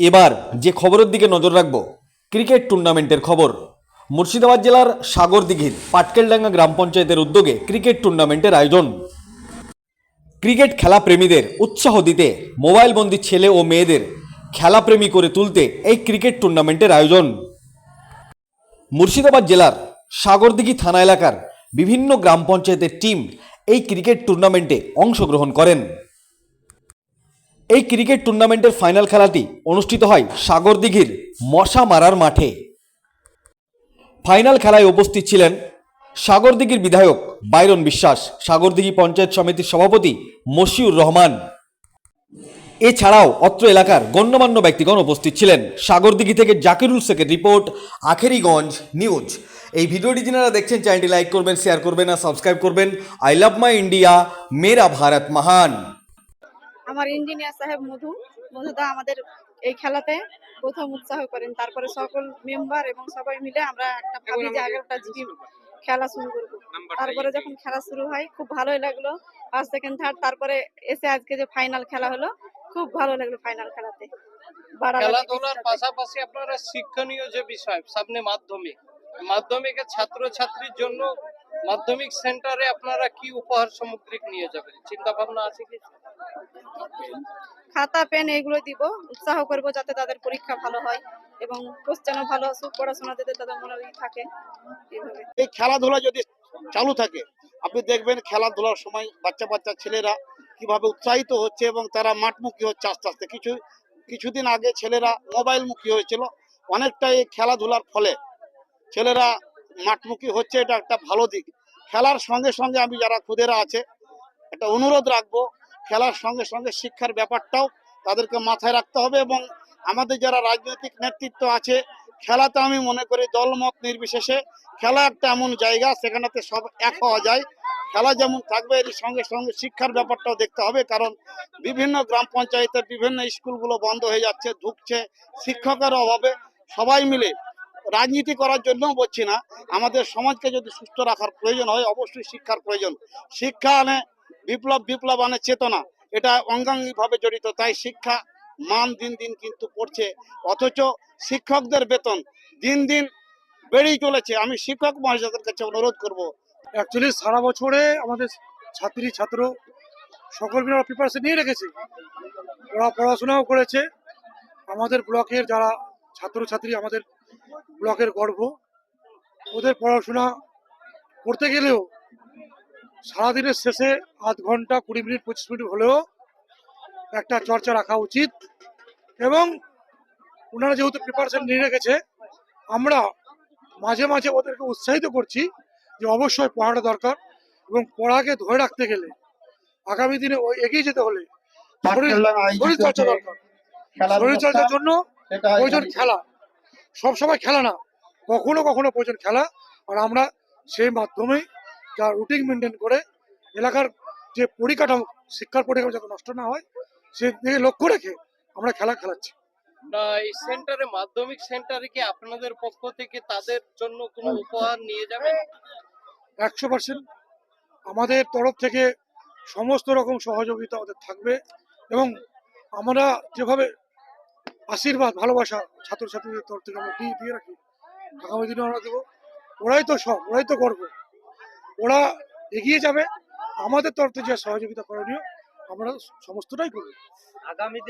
এবার যে খবরের দিকে নজর রাখব, ক্রিকেট টুর্নামেন্টের খবর। মুর্শিদাবাদ জেলার সাগরদিঘির পাটকেলডাঙ্গা গ্রাম পঞ্চায়েতের উদ্যোগে ক্রিকেট টুর্নামেন্টের আয়োজন। ক্রিকেট খেলা প্রেমীদের উৎসাহ দিতে মোবাইল বন্দি ছেলে ও মেয়েদের খেলাপ্রেমী করে তুলতে এই ক্রিকেট টুর্নামেন্টের আয়োজন। মুর্শিদাবাদ জেলার সাগরদিঘি থানা এলাকার বিভিন্ন গ্রাম পঞ্চায়েতের টিম এই ক্রিকেট টুর্নামেন্টে অংশগ্রহণ করেন। এই ক্রিকেট টুর্নামেন্টের ফাইনাল খেলাটি অনুষ্ঠিত হয় সাগরদিঘির মশা মারার মাঠে। ফাইনাল খেলায় উপস্থিত ছিলেন সাগরদিঘির বিধায়ক বাইরন বিশ্বাস, সাগরদিঘি পঞ্চায়েত সমিতির সভাপতি মশিউর রহমান। এছাড়াও অত্র এলাকার গণ্যমান্য ব্যক্তিগণ উপস্থিত ছিলেন। সাগরদিঘি থেকে জাকিরুল শেখের রিপোর্ট, আখেরিগঞ্জ নিউজ। এই ভিডিওটি যারা দেখছেন, চ্যানেলটি লাইক করবেন, শেয়ার করবেন আর সাবস্ক্রাইব করবেন। আই লাভ মাই ইন্ডিয়া, মেরা ভারত মহান। আমার ইঞ্জিনিয়ার সাহেব মধু মধুদা আমাদের এই খেলাতে প্রথম উৎসাহ করেন। তারপরে সকল মেম্বার এবং সবাই মিলে আমরা একটা ভাবি যে এগারোটা খেলা শুরু করব। তারপরে যখন খেলা শুরু হয় খুব ভালোই লাগল। ফার্স্ট সেকেন্ড থার্ড তারপরে এসে আজকে যে ফাইনাল খেলা হলো খুব ভালো লাগল ফাইনাল খেলাতে। খেলাধুলার পাশাপাশি আপনারা শিক্ষণীয় যে বিষয় সামনে মাধ্যমিক মাধ্যমিকের ছাত্র ছাত্রীর জন্য মাধ্যমিক সেন্টারে আপনারা কি উপহার সামগ্রিক নিয়ে যাবেন? চিন্তা ভাবনা আছে কি? খাতা, পেন এইগুলো দিব। উৎসাহ করব যাতে তাদের পরীক্ষা ভালো হয় এবং কোশ্চেনও ভালো আসুক, পড়াশোনা যাতে তাদের মনে থাকে এই খেলাধুলা যদি চালু থাকে, আপনি দেখবেন খেলাধুলার সময় বাচ্চা বাচ্চা ছেলেরা কীভাবে উৎসাহিত হচ্ছে এবং তারা মাঠমুখী হচ্ছে আস্তে আস্তে। কিছু, কিছুদিন আগে ছেলেরা মোবাইল মুখী হয়েছিল। অনেকটা এই খেলাধুলার ফলে ছেলেরা মাঠমুখী হচ্ছে, এটা একটা ভালো দিক। খেলার সঙ্গে সঙ্গে আমি যারা খুদেরা আছে, একটা অনুরোধ রাখব খেলার সঙ্গে সঙ্গে শিক্ষার ব্যাপারটাও তাদেরকে মাথায় রাখতে হবে এবং আমাদের যারা রাজনৈতিক নেতৃত্ব আছে, খেলাতে আমি মনে করি দলমত নির্বিশেষে খেলা একটা এমন জায়গা সেখানেতে সব এক হওয়া যায়। খেলা যেমন থাকবে, এর সঙ্গে সঙ্গে শিক্ষার ব্যাপারটাও দেখতে হবে কারণ বিভিন্ন গ্রাম পঞ্চায়েতে বিভিন্ন স্কুলগুলো বন্ধ হয়ে যাচ্ছে, ঢুকছে, শিক্ষকের অভাবে সবাই মিলে রাজনীতি করার জন্য বলছি না। আমাদের সমাজকে যদি সুস্থ রাখার প্রয়োজন হয়, অবশ্যই শিক্ষার প্রয়োজন। শিক্ষা আনে বিপ্লব বিপ্লব আনে চেতনা। এটা অঙ্গাঙ্গিভাবে জড়িত, তাই শিক্ষা মান দিন দিন কিন্তু পড়ছে। অথচ শিক্ষকদের বেতন দিন দিন বেড়েই চলেছে। আমি শিক্ষক মহাশয়দের কাছে অনুরোধ করব। অ্যাকচুয়ালি সারা বছরে আমাদের ছাত্রী, ছাত্র সকল মিলে প্রিপারেশন নিয়ে রেখেছে। ওরা পড়াশোনাও করেছে। আমাদের ব্লকের যারা ছাত্রছাত্রী, আমাদের ব্লকের গর্ব, ওদের পড়াশোনা করতে গেলেও সারাদিনের শেষে আধ ঘণ্টা কুড়ি মিনিট পঁচিশ মিনিট হলেও একটা চর্চা রাখা উচিত। এবং ওনারা যেহেতু প্রিপারেশন নিয়ে রেখেছে আমরা মাঝে মাঝে ওদেরকে উৎসাহিত করছি যে অবশ্যই পড়াটা দরকার এবং পড়াকে ধরে রাখতে গেলে আগামী দিনে ওই এগিয়ে যেতে হলে শরীর শরীর চর্চা দরকার। শরীর চর্চার জন্য প্রয়োজন খেলা। সব সময় খেলা না কখনো কখনো প্রয়োজন খেলা। আর আমরা সেই মাধ্যমে যা রুটিন মেনটেন করে এলাকার যে পরিকাঠামো শিক্ষার পরিকাঠামো যাতে নষ্ট না হয় সে দিকে লক্ষ্য রেখে আমরা খেলা খেলাচ্ছি। এই সেন্টারে মাধ্যমিক সেন্টারে কি আপনাদের পক্ষ থেকে তাদের জন্য কোনো উপহার নিয়ে যাবেন? একশো পার্সেন্ট আমাদের তরফ থেকে সমস্ত রকম সহযোগিতা ওদের থাকবে এবং আমরা যেভাবে আশীর্বাদ ভালোবাসা ছাত্রছাত্রীদের তরফ থেকে আমরা দিয়ে দিয়ে রাখি আগামী দিনে আমরা দেবো। ওরাই তো সব ওরাই তো গর্ব। ওরা এগিয়ে যাবে। আমাদের তরফ থেকে যে সহযোগিতা করণীয়। আমরা সমস্তটাই করব। আগামী